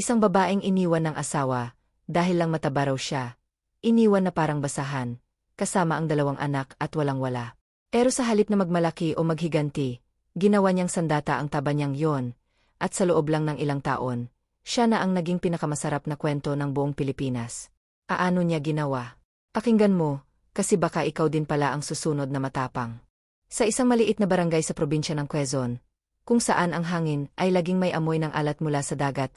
Isang babaeng iniwan ng asawa, dahil lang mataba raw siya. Iniwan na parang basahan, kasama ang dalawang anak at walang-wala. Pero sa halip na magmalaki o maghiganti, ginawa niyang sandata ang taba niyang yon, at sa loob lang ng ilang taon, siya na ang naging pinakamasarap na kwento ng buong Pilipinas. Aano niya ginawa? Pakinggan mo, kasi baka ikaw din pala ang susunod na matapang. Sa isang maliit na barangay sa probinsya ng Quezon, kung saan ang hangin ay laging may amoy ng alat mula sa dagat,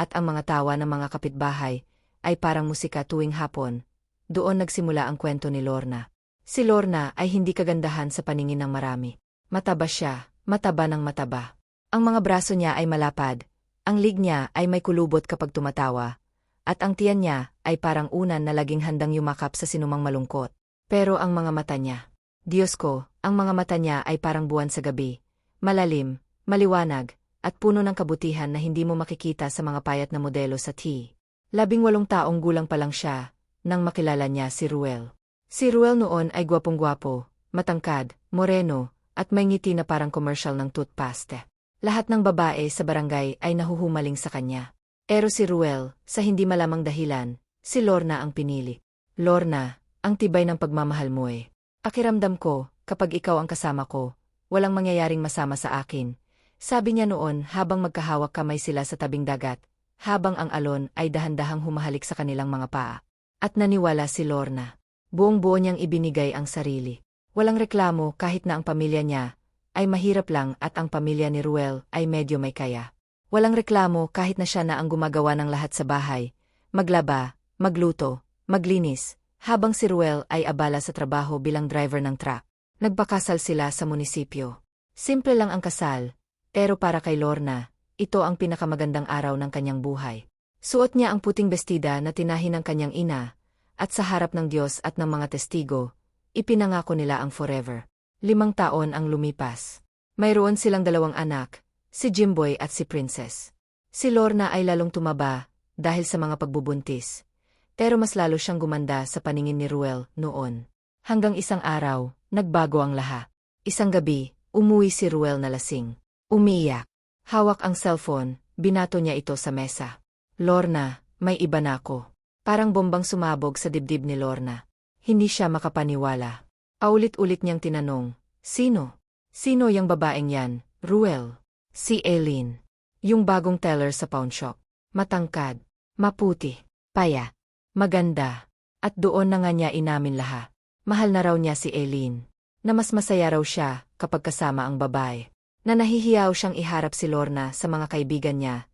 at ang mga tawa ng mga kapitbahay ay parang musika tuwing hapon, doon nagsimula ang kwento ni Lorna. Si Lorna ay hindi kagandahan sa paningin ng marami. Mataba siya, mataba ng mataba. Ang mga braso niya ay malapad, ang lig niya ay may kulubot kapag tumatawa, at ang tiyan niya ay parang unan na laging handang yumakap sa sinumang malungkot. Pero ang mga mata niya, Diyos ko, ang mga mata niya ay parang buwan sa gabi, malalim, maliwanag, at puno ng kabutihan na hindi mo makikita sa mga payat na modelo sa T. Labing walong taong gulang pa lang siya, nang makilala niya si Ruel. Si Ruel noon ay gwapong-gwapo, matangkad, moreno, at may ngiti na parang commercial ng toothpaste. Lahat ng babae sa barangay ay nahuhumaling sa kanya. Pero si Ruel, sa hindi malamang dahilan, si Lorna ang pinili. Lorna, ang tibay ng pagmamahal mo eh. Pakiramdam ko, kapag ikaw ang kasama ko, walang mangyayaring masama sa akin. Sabi niya noon habang magkahawak kamay sila sa tabing dagat, habang ang alon ay dahan-dahang humahalik sa kanilang mga paa. At naniwala si Lorna. Buong-buo niyang ibinigay ang sarili. Walang reklamo kahit na ang pamilya niya ay mahirap lang at ang pamilya ni Ruel ay medyo may kaya. Walang reklamo kahit na siya na ang gumagawa ng lahat sa bahay, maglaba, magluto, maglinis, habang si Ruel ay abala sa trabaho bilang driver ng truck. Nagpakasal sila sa munisipyo. Simple lang ang kasal, pero para kay Lorna, ito ang pinakamagandang araw ng kanyang buhay. Suot niya ang puting bestida na tinahin ng kanyang ina, at sa harap ng Diyos at ng mga testigo, ipinangako nila ang forever. Limang taon ang lumipas. Mayroon silang dalawang anak, si Jimboy at si Princess. Si Lorna ay lalong tumaba dahil sa mga pagbubuntis. Pero mas lalo siyang gumanda sa paningin ni Ruel noon. Hanggang isang araw, nagbago ang lahat. Isang gabi, umuwi si Ruel na lasing. Umiyak. Hawak ang cellphone, binato niya ito sa mesa. Lorna, may iba na ako. Parang bombang sumabog sa dibdib ni Lorna. Hindi siya makapaniwala. Aulit-ulit niyang tinanong, Sino? Sino yung babaeng yan, Ruel? Si Eileen. Yung bagong teller sa pawn shop. Matangkad, maputi, paya, maganda. At doon na nga niya inamin lahat. Mahal na raw niya si Eileen. Na mas masaya raw siya kapag kasama ang babae. Na nahihiyaw siyang iharap si Lorna sa mga kaibigan niya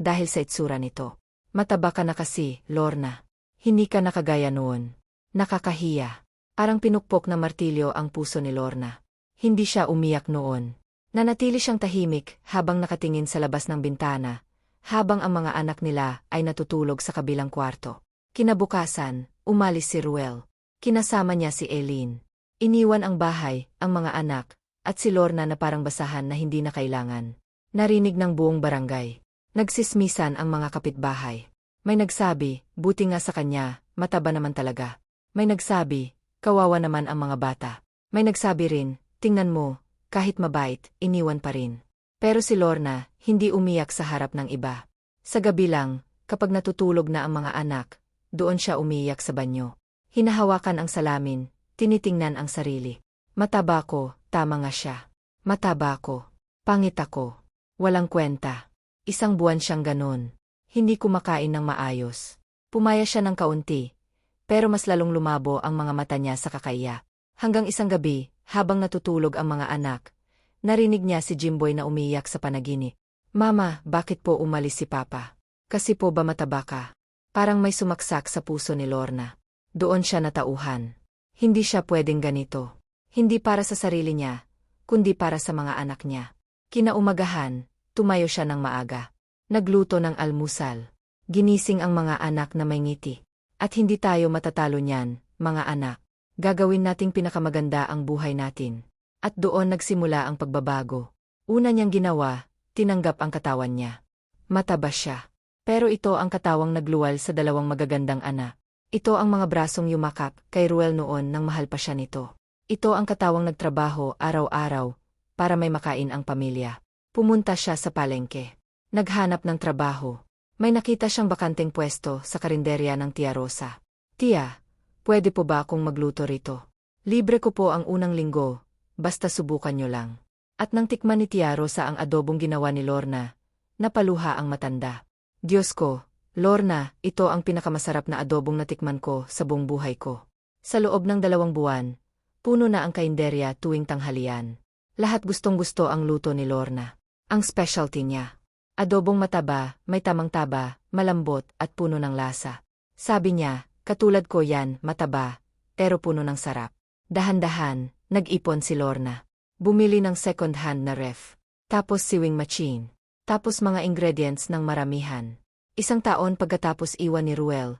dahil sa itsura nito. Mataba ka na kasi, Lorna. Hindi ka nakagaya noon. Nakakahiya. Parang pinukpok na martilyo ang puso ni Lorna. Hindi siya umiyak noon. Nanatili siyang tahimik habang nakatingin sa labas ng bintana, habang ang mga anak nila ay natutulog sa kabilang kwarto. Kinabukasan, umalis si Ruel. Kinasama niya si Eileen. Iniwan ang bahay, ang mga anak, at si Lorna na parang basahan na hindi na kailangan. Narinig ng buong barangay. Nagsismisan ang mga kapitbahay. May nagsabi, buti nga sa kanya, mataba naman talaga. May nagsabi, kawawa naman ang mga bata. May nagsabi rin, tingnan mo, kahit mabait, iniwan pa rin. Pero si Lorna, hindi umiyak sa harap ng iba. Sa gabi lang, kapag natutulog na ang mga anak, doon siya umiyak sa banyo. Hinahawakan ang salamin, tinitingnan ang sarili. Mataba ko, tama nga siya. Mataba ko. Pangit ako. Walang kwenta. Isang buwan siyang ganon. Hindi kumakain ng maayos. Pumaya siya ng kaunti. Pero mas lalong lumabo ang mga mata niya sa kakaya. Hanggang isang gabi, habang natutulog ang mga anak, narinig niya si Jimboy na umiyak sa panaginip. Mama, bakit po umalis si Papa? Kasi po ba mataba ka? Parang may sumaksak sa puso ni Lorna. Doon siya natauhan. Hindi siya pwedeng ganito. Hindi para sa sarili niya, kundi para sa mga anak niya. Kinaumagahan, tumayo siya ng maaga. Nagluto ng almusal. Ginising ang mga anak na may ngiti. At hindi tayo matatalo niyan, mga anak. Gagawin nating pinakamaganda ang buhay natin. At doon nagsimula ang pagbabago. Una niyang ginawa, tinanggap ang katawan niya. Mataba siya. Pero ito ang katawang nagluwal sa dalawang magagandang anak. Ito ang mga brasong yumakap kay Ruel noon nang mahal pa siya nito. Ito ang katawang nagtrabaho araw-araw para may makain ang pamilya. Pumunta siya sa palengke. Naghanap ng trabaho. May nakita siyang bakanteng pwesto sa karinderya ng Tia Rosa. Tia, pwede po ba akong magluto rito? Libre ko po ang unang linggo, basta subukan nyo lang. At nang tikman ni Tia Rosa ang adobong ginawa ni Lorna, napaluha ang matanda. Diyos ko, Lorna, ito ang pinakamasarap na adobong natikman ko sa buong buhay ko. Sa loob ng dalawang buwan, puno na ang kainderya tuwing tanghalian. Lahat gustong-gusto ang luto ni Lorna. Ang specialty niya. Adobong mataba, may tamang taba, malambot at puno ng lasa. Sabi niya, katulad ko yan, mataba, pero puno ng sarap. Dahan-dahan, nag-ipon si Lorna. Bumili ng second-hand na ref. Tapos sewing machine. Tapos mga ingredients ng maramihan. Isang taon pagkatapos iwan ni Ruel,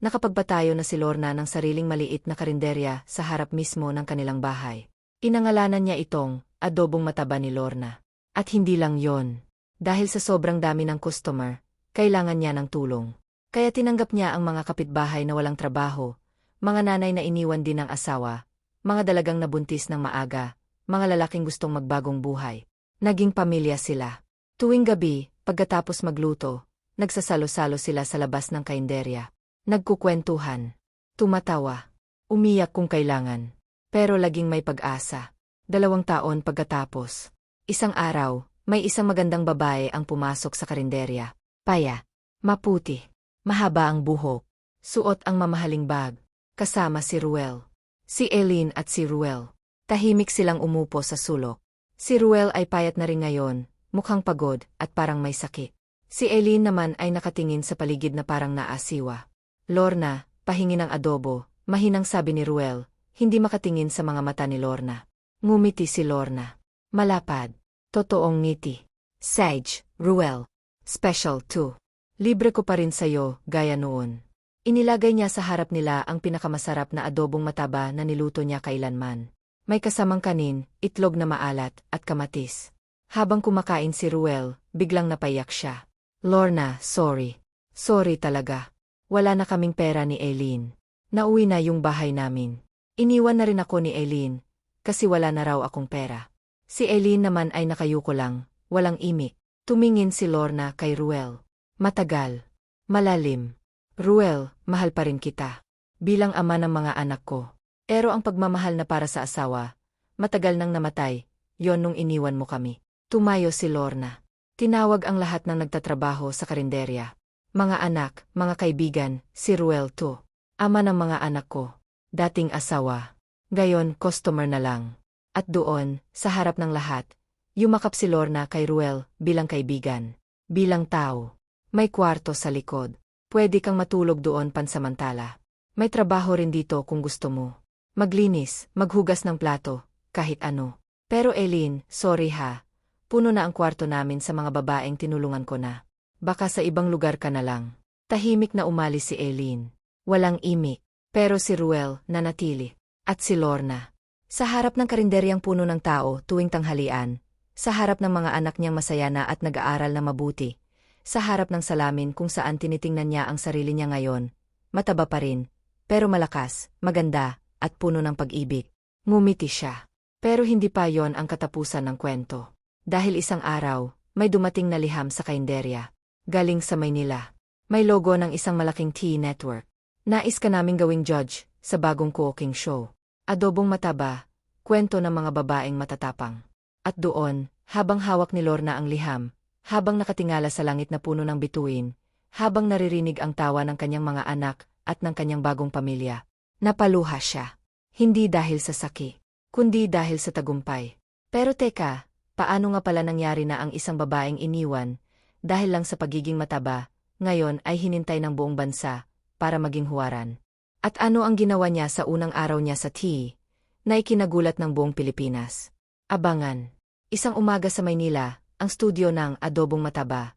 nakapagbatayo na si Lorna ng sariling maliit na karinderya sa harap mismo ng kanilang bahay. Inangalanan niya itong adobong mataba ni Lorna. At hindi lang yon. Dahil sa sobrang dami ng customer, kailangan niya ng tulong. Kaya tinanggap niya ang mga kapitbahay na walang trabaho, mga nanay na iniwan din ng asawa, mga dalagang nabuntis ng maaga, mga lalaking gustong magbagong buhay. Naging pamilya sila. Tuwing gabi, pagkatapos magluto, nagsasalo-salo sila sa labas ng kainderya. Nagkukwentuhan. Tumatawa. Umiyak kung kailangan. Pero laging may pag-asa. Dalawang taon pagkatapos. Isang araw, may isang magandang babae ang pumasok sa karinderya. Paya. Maputi. Mahaba ang buhok. Suot ang mamahaling bag. Kasama si Ruel. Si Eileen at si Ruel. Tahimik silang umupo sa sulok. Si Ruel ay payat na rin ngayon, mukhang pagod at parang may sakit. Si Eileen naman ay nakatingin sa paligid na parang naasiwa. Lorna, pahingi ng adobo, mahinang sabi ni Ruel, hindi makatingin sa mga mata ni Lorna. Ngumiti si Lorna. Malapad. Totoong ngiti. Sage, Ruel. Special 2. Libre ko pa rin sa'yo, gaya noon. Inilagay niya sa harap nila ang pinakamasarap na adobong mataba na niluto niya kailanman. May kasamang kanin, itlog na maalat, at kamatis. Habang kumakain si Ruel, biglang napayak siya. Lorna, sorry. Sorry talaga. Wala na kaming pera ni Eileen. Nauwi na yung bahay namin. Iniwan na rin ako ni Eileen, kasi wala na raw akong pera. Si Eileen naman ay nakayuko lang, walang imik. Tumingin si Lorna kay Ruel. Matagal. Malalim. Ruel, mahal pa rin kita. Bilang ama ng mga anak ko. Pero ang pagmamahal na para sa asawa, matagal nang namatay, yon nung iniwan mo kami. Tumayo si Lorna. Tinawag ang lahat ng nagtatrabaho sa karinderya. Mga anak, mga kaibigan, si Ruel to. Ama ng mga anak ko. Dating asawa. Gayon, customer na lang. At doon, sa harap ng lahat, yumakap si Lorna kay Ruel bilang kaibigan. Bilang tao. May kwarto sa likod. Pwede kang matulog doon pansamantala. May trabaho rin dito kung gusto mo. Maglinis, maghugas ng plato, kahit ano. Pero Eileen, sorry ha. Puno na ang kwarto namin sa mga babaeng tinulungan ko na. Baka sa ibang lugar ka na lang. Tahimik na umalis si Eileen. Walang imik. Pero si Ruel, nanatili. At si Lorna. Sa harap ng karinderyang puno ng tao tuwing tanghalian. Sa harap ng mga anak niyang masaya na at nag-aaral na mabuti. Sa harap ng salamin kung saan tinitingnan niya ang sarili niya ngayon. Mataba pa rin. Pero malakas, maganda, at puno ng pag-ibig. Ngumiti siya. Pero hindi pa yon ang katapusan ng kwento. Dahil isang araw, may dumating na liham sa kainderya. Galing sa Maynila. May logo ng isang malaking tea network. Nais ka naming gawing judge sa bagong cooking show. Adobong mataba, kwento ng mga babaeng matatapang. At doon, habang hawak ni Lorna ang liham, habang nakatingala sa langit na puno ng bituin, habang naririnig ang tawa ng kanyang mga anak at ng kanyang bagong pamilya, napaluha siya. Hindi dahil sa saki, kundi dahil sa tagumpay. Pero teka, paano nga pala nangyari na ang isang babaeng iniwan, dahil lang sa pagiging mataba, ngayon ay hinintay ng buong bansa para maging huwaran. At ano ang ginawa niya sa unang araw niya sa tea, na ikinagulat ng buong Pilipinas? Abangan. Isang umaga sa Maynila, ang studio ng Adobong Mataba,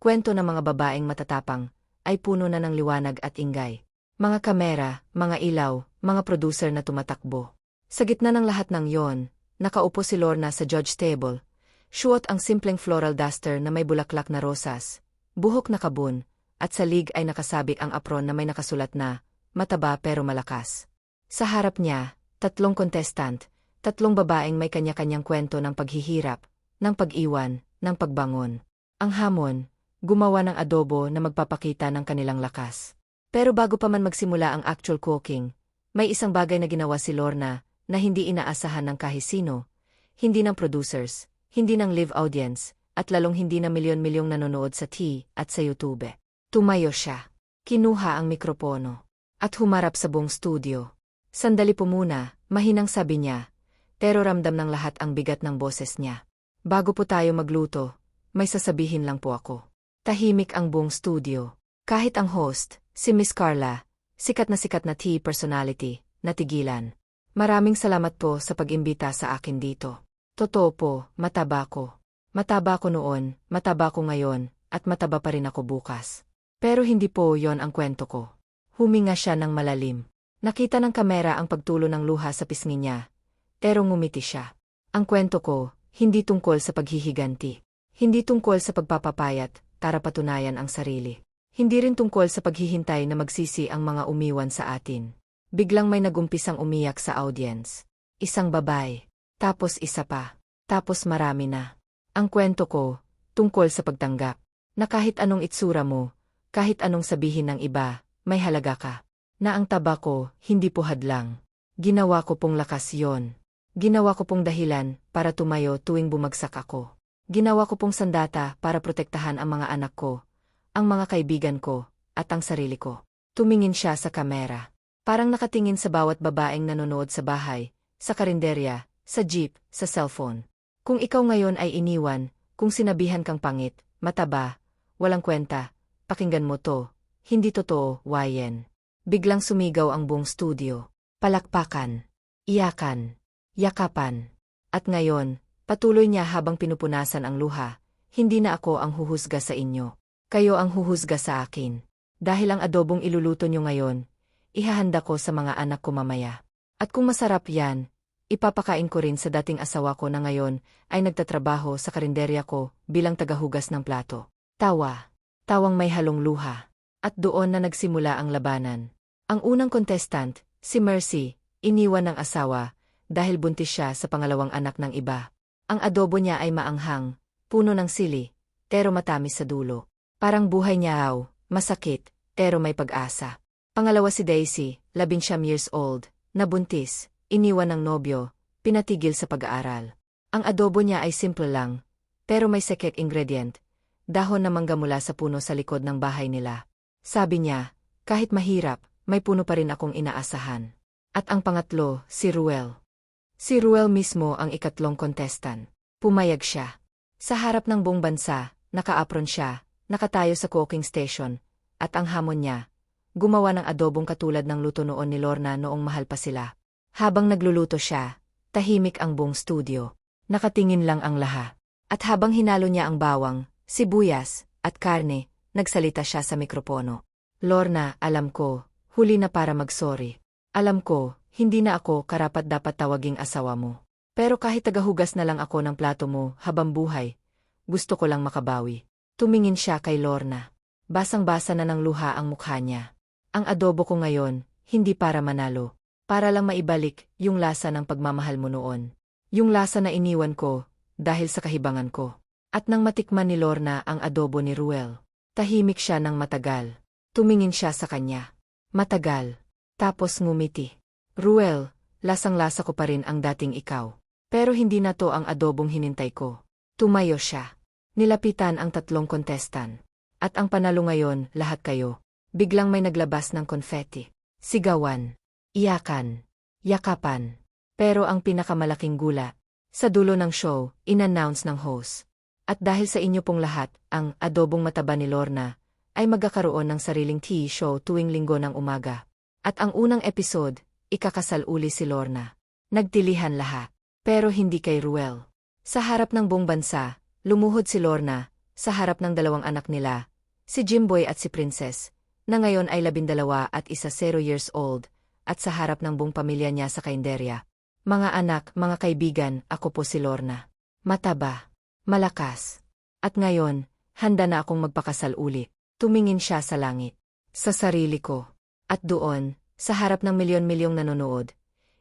kwento ng mga babaeng matatapang, ay puno na ng liwanag at ingay. Mga kamera, mga ilaw, mga producer na tumatakbo. Sa gitna ng lahat ng yon, nakaupo si Lorna sa judge table, Suot ang simpleng floral duster na may bulaklak na rosas, buhok na kabun, at sa lig ay nakasabik ang apron na may nakasulat na, mataba pero malakas. Sa harap niya, tatlong contestant, tatlong babaeng may kanya-kanyang kwento ng paghihirap, ng pag-iwan, ng pagbangon. Ang hamon, gumawa ng adobo na magpapakita ng kanilang lakas. Pero bago pa man magsimula ang actual cooking, may isang bagay na ginawa si Lorna na hindi inaasahan ng kahit sino, hindi ng producers, hindi ng live audience, at lalong hindi na milyon-milyong nanonood sa T at sa YouTube. Tumayo siya. Kinuha ang mikropono. At humarap sa buong studio. Sandali po muna, mahinang sabi niya. Pero ramdam ng lahat ang bigat ng boses niya. Bago po tayo magluto, may sasabihin lang po ako. Tahimik ang buong studio. Kahit ang host, si Miss Carla, sikat na sikat na T personality, natigilan. Maraming salamat po sa pag-imbita sa akin dito. Totoo po, mataba ko. Mataba ko noon, mataba ko ngayon, at mataba pa rin ako bukas. Pero hindi po yon ang kwento ko. Huminga siya ng malalim. Nakita ng kamera ang pagtulo ng luha sa pisngi niya. Pero ngumiti siya. Ang kwento ko, hindi tungkol sa paghihiganti. Hindi tungkol sa pagpapapayat, para patunayan ang sarili. Hindi rin tungkol sa paghihintay na magsisi ang mga umiwan sa atin. Biglang may nagumpisang umiyak sa audience. Isang babae. Tapos isa pa. Tapos marami na. Ang kwento ko, tungkol sa pagtanggap. Na kahit anong itsura mo, kahit anong sabihin ng iba, may halaga ka. Na ang taba ko, hindi po hadlang. Ginawa ko pong lakas yon. Ginawa ko pong dahilan para tumayo tuwing bumagsak ako. Ginawa ko pong sandata para protektahan ang mga anak ko, ang mga kaibigan ko, at ang sarili ko. Tumingin siya sa kamera. Parang nakatingin sa bawat babaeng nanonood sa bahay, sa karinderya, sa jeep, sa cellphone. Kung ikaw ngayon ay iniwan, kung sinabihan kang pangit, mataba, walang kwenta, pakinggan mo to, hindi totoo, Wayen. Biglang sumigaw ang buong studio. Palakpakan. Iyakan. Yakapan. At ngayon, patuloy niya habang pinupunasan ang luha, hindi na ako ang huhusga sa inyo. Kayo ang huhusga sa akin. Dahil ang adobong iluluto nyo ngayon, ihahanda ko sa mga anak ko mamaya. At kung masarap yan, ipapakain ko rin sa dating asawa ko na ngayon ay nagtatrabaho sa karinderya ko bilang tagahugas ng plato. Tawa. Tawang may halong luha. At doon na nagsimula ang labanan. Ang unang contestant, si Mercy, iniwan ng asawa dahil buntis siya sa pangalawang anak ng iba. Ang adobo niya ay maanghang, puno ng sili, pero matamis sa dulo. Parang buhay niya raw, masakit, pero may pag-asa. Pangalawa si Daisy, labinsyam years old, nabuntis, iniwan ng nobyo, pinatigil sa pag-aaral. Ang adobo niya ay simple lang, pero may secret ingredient, dahon na mangga mula sa puno sa likod ng bahay nila. Sabi niya, kahit mahirap, may puno pa rin akong inaasahan. At ang pangatlo, si Ruel. Si Ruel mismo ang ikatlong contestant. Pumayag siya. Sa harap ng buong bansa, naka-apron siya, nakatayo sa cooking station, at ang hamon niya, gumawa ng adobong katulad ng luto noon ni Lorna noong mahal pa sila. Habang nagluluto siya, tahimik ang buong studio. Nakatingin lang ang laha. At habang hinalo niya ang bawang, sibuyas, at karne, nagsalita siya sa mikropono. Lorna, alam ko, huli na para magsorry. Alam ko, hindi na ako karapat dapat tawaging asawa mo. Pero kahit tagahugas na lang ako ng plato mo habang buhay, gusto ko lang makabawi. Tumingin siya kay Lorna. Basang-basa na ng luha ang mukha niya. Ang adobo ko ngayon, hindi para manalo. Para lang maibalik yung lasa ng pagmamahal mo noon. Yung lasa na iniwan ko, dahil sa kahibangan ko. At nang matikman ni Lorna ang adobo ni Ruel, Tahimik siya ng matagal. Tumingin siya sa kanya. Matagal. Tapos ngumiti. Ruel, lasang-lasa ko pa rin ang dating ikaw. Pero hindi na to ang adobong hinintay ko. Tumayo siya. Nilapitan ang tatlong kontestan. At ang panalo ngayon, lahat kayo. Biglang may naglabas ng konfeti. Sigawan. Iyakan. Yakapan. Pero ang pinakamalaking gula, sa dulo ng show, inannounce ng host. At dahil sa inyo pong lahat, ang adobong mataba ni Lorna ay magkakaroon ng sariling tea show tuwing linggo ng umaga. At ang unang episode, ikakasal uli si Lorna. Nagtilihan lahat. Pero hindi kay Ruel. Sa harap ng buong bansa, lumuhod si Lorna, sa harap ng dalawang anak nila, si Jimboy at si Princess, na ngayon ay labindalawa at isa zero years old, at sa harap ng buong pamilya niya sa kainderya. Mga anak, mga kaibigan, ako po si Lorna. Mataba. Malakas. At ngayon, handa na akong magpakasal uli. Tumingin siya sa langit. Sa sarili ko. At doon, sa harap ng milyon-milyong nanonood,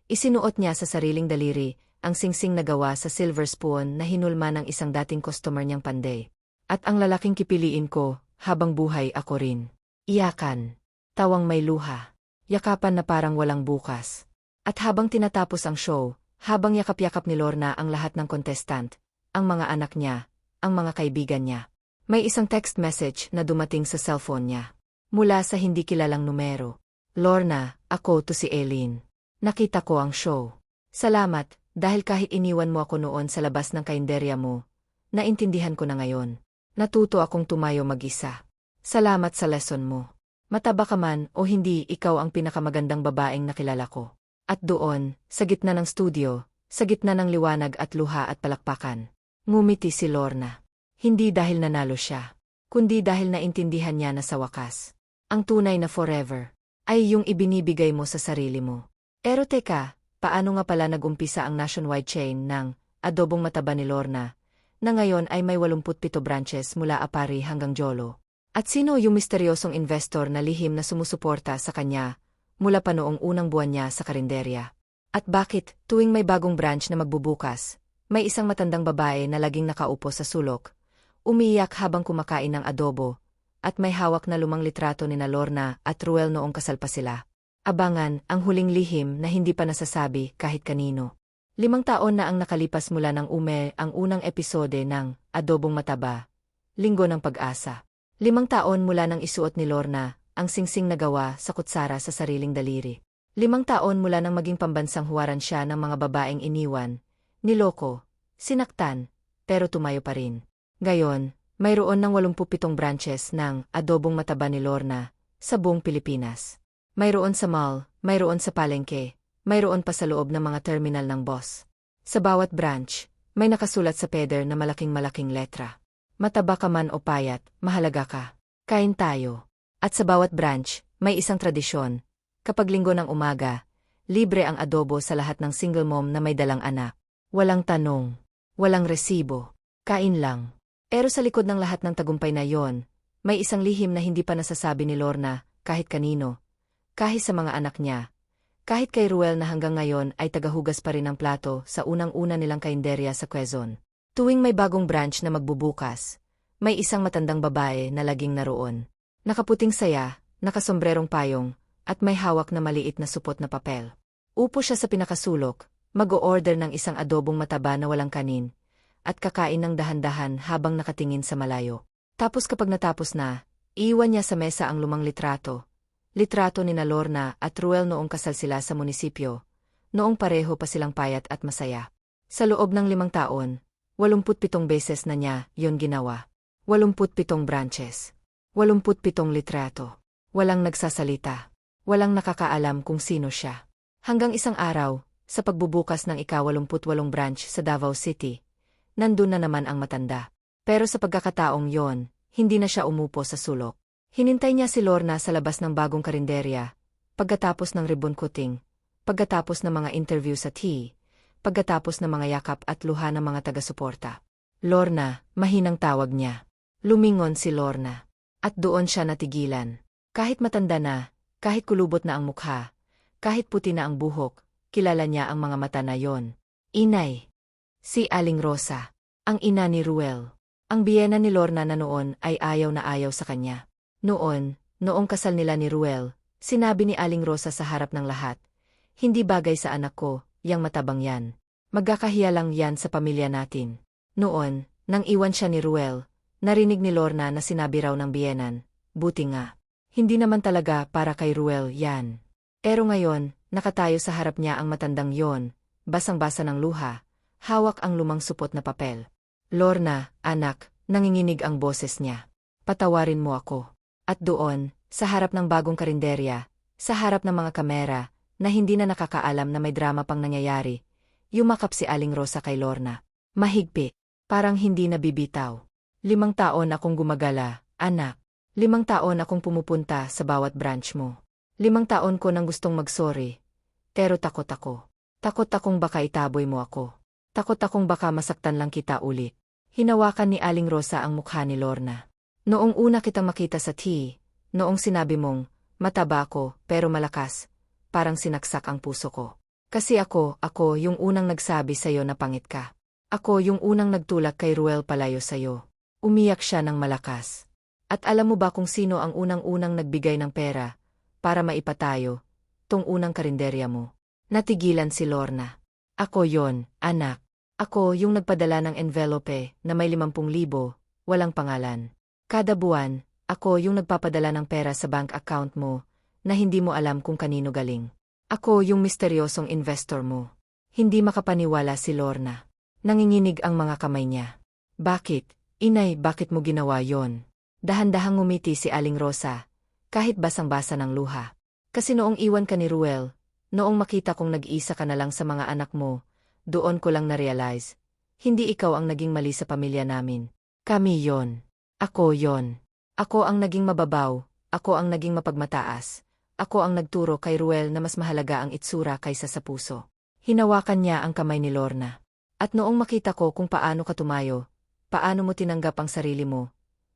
isinuot niya sa sariling daliri ang singsing na gawa sa silver spoon na hinulma ng isang dating customer niyang panday. At ang lalaking kipiliin ko, habang buhay ako rin. Iyakan. Tawang may luha. Yakapan na parang walang bukas. At habang tinatapos ang show, habang yakap-yakap ni Lorna ang lahat ng contestant, ang mga anak niya, ang mga kaibigan niya, may isang text message na dumating sa cellphone niya. Mula sa hindi kilalang numero. Lorna, ako to si Eileen. Nakita ko ang show. Salamat, dahil kahit iniwan mo ako noon sa labas ng kainderya mo, naintindihan ko na ngayon. Natuto akong tumayo mag-isa. Salamat sa lesson mo. Mataba ka man o hindi, ikaw ang pinakamagandang babaeng nakilala ko. At doon, sa gitna ng studio, sa gitna ng liwanag at luha at palakpakan, ngumiti si Lorna. Hindi dahil nanalo siya, kundi dahil naintindihan niya na sa wakas. Ang tunay na forever ay yung ibinibigay mo sa sarili mo. Pero teka, paano nga pala nagumpisa ang nationwide chain ng adobong mataba ni Lorna, na ngayon ay may 87 branches mula Apari hanggang Jolo? At sino yung misteryosong investor na lihim na sumusuporta sa kanya mula pa noong unang buwan niya sa karinderya? At bakit, tuwing may bagong branch na magbubukas, may isang matandang babae na laging nakaupo sa sulok, umiiyak habang kumakain ng adobo, at may hawak na lumang litrato ni na Lorna at Ruel noong kasal pa sila. Abangan ang huling lihim na hindi pa nasasabi kahit kanino. Limang taon na ang nakalipas mula ng ume ang unang episode ng Adobong Mataba, Linggo ng Pag-asa. Limang taon mula nang isuot ni Lorna ang singsing na gawa sa kutsara sa sariling daliri. Limang taon mula nang maging pambansang huwaran siya ng mga babaeng iniwan, niloko, sinaktan, pero tumayo pa rin. Gayon, mayroon ng 87 branches ng adobong mataba ni Lorna sa buong Pilipinas. Mayroon sa mall, mayroon sa palengke, mayroon pa sa loob ng mga terminal ng boss. Sa bawat branch, may nakasulat sa peder na malaking-malaking letra. Mataba ka man o payat, mahalaga ka. Kain tayo. At sa bawat branch, may isang tradisyon. Kapag linggo ng umaga, libre ang adobo sa lahat ng single mom na may dalang anak. Walang tanong. Walang resibo. Kain lang. Pero sa likod ng lahat ng tagumpay na yon, may isang lihim na hindi pa nasasabi ni Lorna, kahit kanino. Kahit sa mga anak niya. Kahit kay Ruel na hanggang ngayon ay tagahugas pa rin ng plato sa unang-una nilang kainderya sa Quezon. Tuwing may bagong branch na magbubukas, may isang matandang babae na laging naroon. Nakaputing saya, nakasombrerong payong, at may hawak na maliit na supot na papel. Upo siya sa pinakasulok, mag-o-order ng isang adobong mataba na walang kanin, at kakain ng dahan-dahan habang nakatingin sa malayo. Tapos kapag natapos na, iwan niya sa mesa ang lumang litrato. Litrato ni na Lorna at Ruel noong kasal sila sa munisipyo, noong pareho pa silang payat at masaya. Sa loob ng limang taon, 87 beses na niya yon ginawa. 87 branches. 87 litrato. Walang nagsasalita. Walang nakakaalam kung sino siya. Hanggang isang araw, sa pagbubukas ng ika-88 branch sa Davao City, nandun na naman ang matanda. Pero sa pagkakataong yon, hindi na siya umupo sa sulok. Hinintay niya si Lorna sa labas ng bagong karinderya, pagkatapos ng ribbon cutting, pagkatapos ng mga interview sa tea, pagkatapos ng mga yakap at luha ng mga taga-suporta. Lorna, mahinang tawag niya. Lumingon si Lorna. At doon siya natigilan. Kahit matanda na, kahit kulubot na ang mukha, kahit puti na ang buhok, kilala niya ang mga mata na yon. Inay. Si Aling Rosa. Ang ina ni Ruel. Ang biyena ni Lorna na noon ay ayaw na ayaw sa kanya. Noon, noong kasal nila ni Ruel, sinabi ni Aling Rosa sa harap ng lahat, Hindi bagay sa anak ko, yang matabang yan. Magkakahiya lang yan sa pamilya natin. Noon, nang iwan siya ni Ruel, narinig ni Lorna na sinabi raw ng biyenan, buti nga. Hindi naman talaga para kay Ruel yan. Pero ngayon, nakatayo sa harap niya ang matandang yon, basang-basa ng luha, hawak ang lumang supot na papel. Lorna, anak, nanginginig ang boses niya. Patawarin mo ako. At doon, sa harap ng bagong karinderya, sa harap ng mga kamera, na hindi na nakakaalam na may drama pang nangyayari, yumakap si Aling Rosa kay Lorna. Mahigpi. Parang hindi nabibitaw. Limang taon akong gumagala, anak. Limang taon akong pumupunta sa bawat branch mo. Limang taon ko nang gustong magsorry. Pero takot ako. Takot akong baka itaboy mo ako. Takot akong baka masaktan lang kita ulit. Hinawakan ni Aling Rosa ang mukha ni Lorna. Noong una kitang makita sa tea, noong sinabi mong, mataba ako, pero malakas, parang sinaksak ang puso ko. Kasi ako, ako yung unang nagsabi sa'yo na pangit ka. Ako yung unang nagtulak kay Ruel palayo sa'yo. Umiyak siya ng malakas. At alam mo ba kung sino ang unang-unang nagbigay ng pera para maipatayo tong unang karinderya mo? Natigilan si Lorna. Ako yon, anak. Ako yung nagpadala ng envelope na may 50,000, walang pangalan. Kada buwan, ako yung nagpapadala ng pera sa bank account mo na hindi mo alam kung kanino galing. Ako yung misteryosong investor mo. Hindi makapaniwala si Lorna. Nanginginig ang mga kamay niya. Bakit? Inay, bakit mo ginawa yon? Dahan-dahang ngumiti si Aling Rosa, kahit basang-basa ng luha. Kasi noong iwan ka ni Ruel, noong makita kong nag-isa ka na lang sa mga anak mo, doon ko lang na-realize, hindi ikaw ang naging mali sa pamilya namin. Kami yon. Ako yon. Ako ang naging mababaw, ako ang naging mapagmataas, ako ang nagturo kay Ruel na mas mahalaga ang itsura kaysa sa puso. Hinawakan niya ang kamay ni Lorna. At noong makita ko kung paano ka tumayo, paano mo tinanggap ang sarili mo,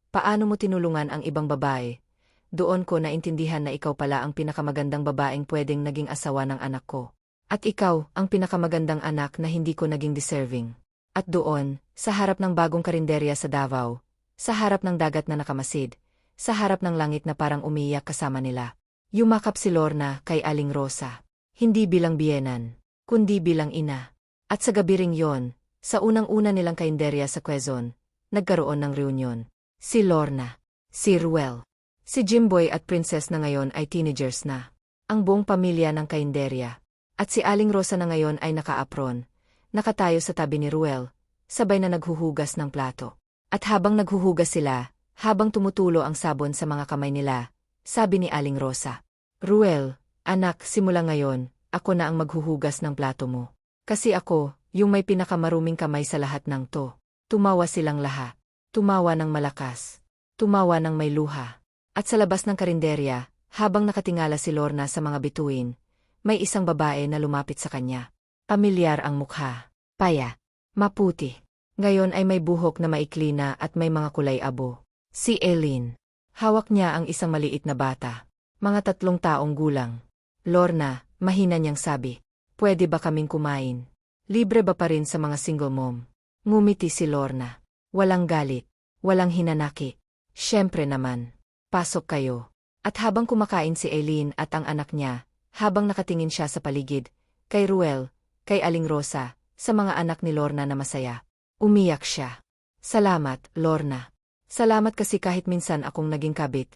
paano mo tinulungan ang ibang babae, doon ko naintindihan na ikaw pala ang pinakamagandang babaeng pwedeng naging asawa ng anak ko. At ikaw, ang pinakamagandang anak na hindi ko naging deserving. At doon, sa harap ng bagong karinderya sa Davao, sa harap ng dagat na nakamasid, sa harap ng langit na parang umiyak kasama nila. Yumakap si Lorna kay Aling Rosa. Hindi bilang biyenan, kundi bilang ina. At sa gabi ring yon, sa unang-una nilang kainderya sa Quezon, nagkaroon ng reunion. Si Lorna, si Ruel, si Jimboy at Princess na ngayon ay teenagers na. Ang buong pamilya ng kainderya. At si Aling Rosa na ngayon ay naka-apron, nakatayo sa tabi ni Ruel, sabay na naghuhugas ng plato. At habang naghuhugas sila, habang tumutulo ang sabon sa mga kamay nila, sabi ni Aling Rosa. Ruel, anak, simula ngayon, ako na ang maghuhugas ng plato mo. Kasi ako, yung may pinakamaruming kamay sa lahat ng to. Tumawa silang lahat. Tumawa ng malakas. Tumawa ng may luha. At sa labas ng karinderya, habang nakatingala si Lorna sa mga bituin, may isang babae na lumapit sa kanya. Pamilyar ang mukha. Paya. Maputi. Ngayon ay may buhok na maikli na at may mga kulay abo. Si Eileen. Hawak niya ang isang maliit na bata. Mga tatlong taong gulang. Lorna, mahina niyang sabi. Pwede ba kaming kumain? Libre ba pa rin sa mga single mom? Ngumiti si Lorna. Walang galit. Walang hinanaki. Siyempre naman. Pasok kayo. At habang kumakain si Eileen at ang anak niya, habang nakatingin siya sa paligid, kay Ruel, kay Aling Rosa, sa mga anak ni Lorna na masaya, umiyak siya. Salamat, Lorna. Salamat kasi kahit minsan akong naging kabit,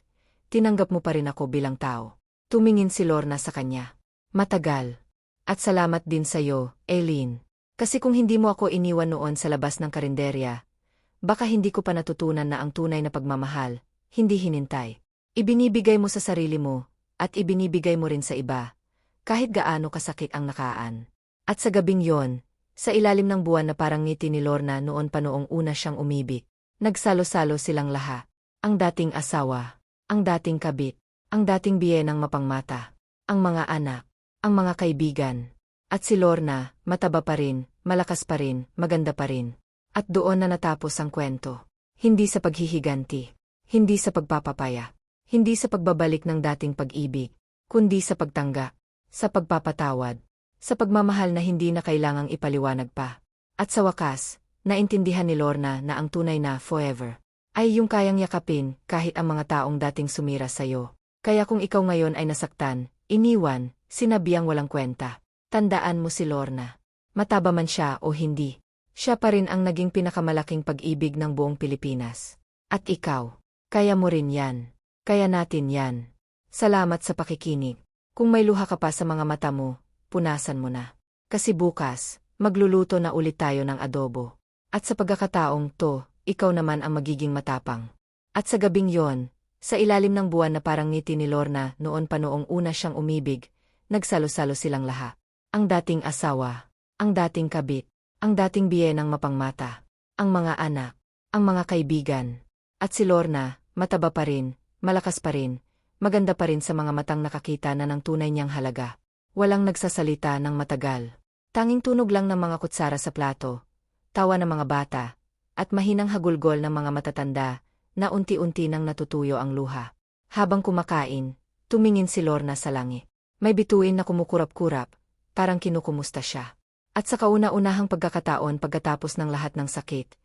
tinanggap mo pa rin ako bilang tao. Tumingin si Lorna sa kanya. Matagal. At salamat din sa'yo, Eileen. Kasi kung hindi mo ako iniwan noon sa labas ng karinderya, baka hindi ko pa natutunan na ang tunay na pagmamahal, hindi hinintay. Ibinibigay mo sa sarili mo, at ibinibigay mo rin sa iba, kahit gaano kasakit ang nakaan. At sa gabing yon, sa ilalim ng buwan na parang ngiti ni Lorna noon pa noong una siyang umibig, nagsalo-salo silang laha. Ang dating asawa, ang dating kabit, ang dating biyenang mapangmata, ang mga anak, ang mga kaibigan. At si Lorna, mataba pa rin, malakas pa rin, maganda pa rin. At doon na natapos ang kwento. Hindi sa paghihiganti, hindi sa pagpapapaya, hindi sa pagbabalik ng dating pag-ibig, kundi sa pagtangga, sa pagpapatawad, sa pagmamahal na hindi na kailangang ipaliwanag pa. At sa wakas, naintindihan ni Lorna na ang tunay na forever ay yung kayang yakapin kahit ang mga taong dating sumira sa'yo. Kaya kung ikaw ngayon ay nasaktan, iniwan, sinabiyang walang kwenta. Tandaan mo si Lorna. Mataba man siya o hindi. Siya pa rin ang naging pinakamalaking pag-ibig ng buong Pilipinas. At ikaw, kaya mo rin yan. Kaya natin yan. Salamat sa pakikinig. Kung may luha ka pa sa mga mata mo, punasan mo na. Kasi bukas, magluluto na ulit tayo ng adobo. At sa pagkakataong to, ikaw naman ang magiging matapang. At sa gabing yon, sa ilalim ng buwan na parang ngiti ni Lorna noon pa noong una siyang umibig, nagsalo-salo silang laha. Ang dating asawa, ang dating kabit, ang dating biyenang mapangmata, ang mga anak, ang mga kaibigan. At si Lorna, mataba pa rin, malakas pa rin, maganda pa rin sa mga matang nakakita na ng tunay niyang halaga. Walang nagsasalita ng matagal. Tanging tunog lang ng mga kutsara sa plato, tawa ng mga bata, at mahinang hagulgol ng mga matatanda, na unti-unti nang natutuyo ang luha. Habang kumakain, tumingin si Lorna sa langit. May bituin na kumukurap-kurap, parang kinukumusta siya. At sa kauna-unahang pagkakataon pagkatapos ng lahat ng sakit,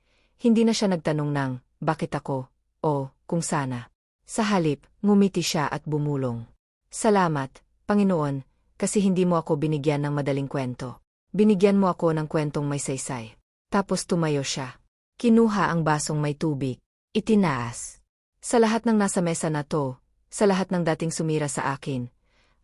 hindi na siya nagtanong ng, bakit ako? O, kung sana. Sa halip, ngumiti siya at bumulong. Salamat, Panginoon, kasi hindi mo ako binigyan ng madaling kwento. Binigyan mo ako ng kwentong may saysay. Tapos tumayo siya. Kinuha ang basong may tubig. Itinaas. Sa lahat ng nasa mesa na to, sa lahat ng dating sumira sa akin,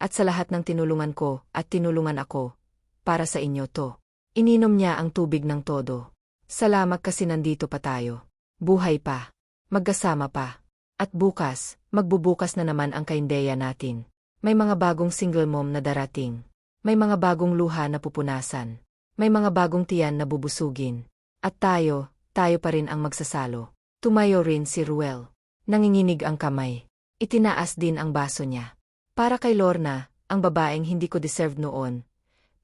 at sa lahat ng tinulungan ko at tinulungan ako, para sa inyo to. Ininom niya ang tubig ng todo. Salamat kasi nandito pa tayo. Buhay pa. Magkasama pa. At bukas, magbubukas na naman ang kaindeya natin. May mga bagong single mom na darating. May mga bagong luha na pupunasan. May mga bagong tiyan na bubusugin. At tayo, tayo pa rin ang magsasalo. Tumayo rin si Ruel. Nanginginig ang kamay. Itinaas din ang baso niya. Para kay Lorna, ang babaeng hindi ko deserved noon.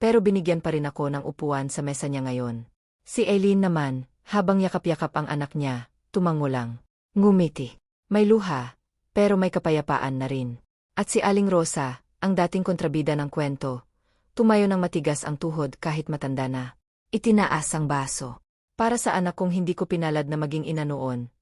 Pero binigyan pa rin ako ng upuan sa mesa niya ngayon. Si Eileen naman, habang yakap-yakap ang anak niya, tumango lang. Ngumiti. May luha, pero may kapayapaan na rin. At si Aling Rosa, ang dating kontrabida ng kwento, tumayo ng matigas ang tuhod kahit matanda na. Itinaas ang baso. Para sa anak kong hindi ko pinalad na maging ina noon.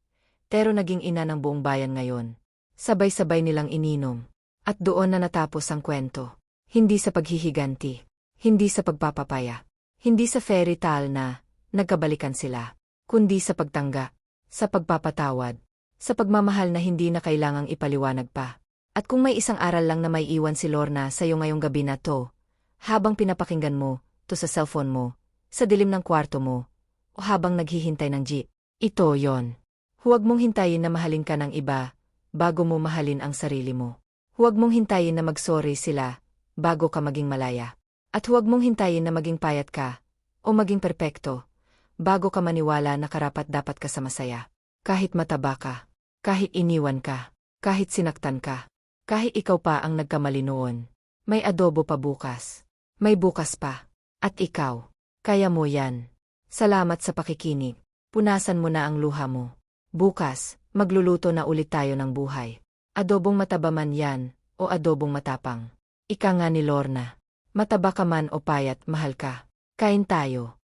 Pero naging ina ng buong bayan ngayon. Sabay-sabay nilang ininom. At doon na natapos ang kwento. Hindi sa paghihiganti. Hindi sa pagpapapaya. Hindi sa fairy tale na nagkabalikan sila. Kundi sa pagtangga. Sa pagpapatawad. Sa pagmamahal na hindi na kailangang ipaliwanag pa. At kung may isang aral lang na may iwan si Lorna sa iyo ngayong gabi na to, habang pinapakinggan mo, to sa cellphone mo, sa dilim ng kwarto mo, o habang naghihintay ng jeep, ito yon. Huwag mong hintayin na mahalin ka ng iba, bago mo mahalin ang sarili mo. Huwag mong hintayin na magsorry sila, bago ka maging malaya. At huwag mong hintayin na maging payat ka, o maging perpekto, bago ka maniwala na karapat dapat ka sa masaya. Kahit mataba ka, kahit iniwan ka, kahit sinaktan ka, kahit ikaw pa ang nagkamali noon. May adobo pa bukas. May bukas pa. At ikaw, kaya mo yan. Salamat sa pakikinig. Punasan mo na ang luha mo. Bukas, magluluto na ulit tayo ng buhay. Adobong mataba man yan, o adobong matapang. Ika nga ni Lorna. Mataba ka man o payat, mahal ka. Kain tayo.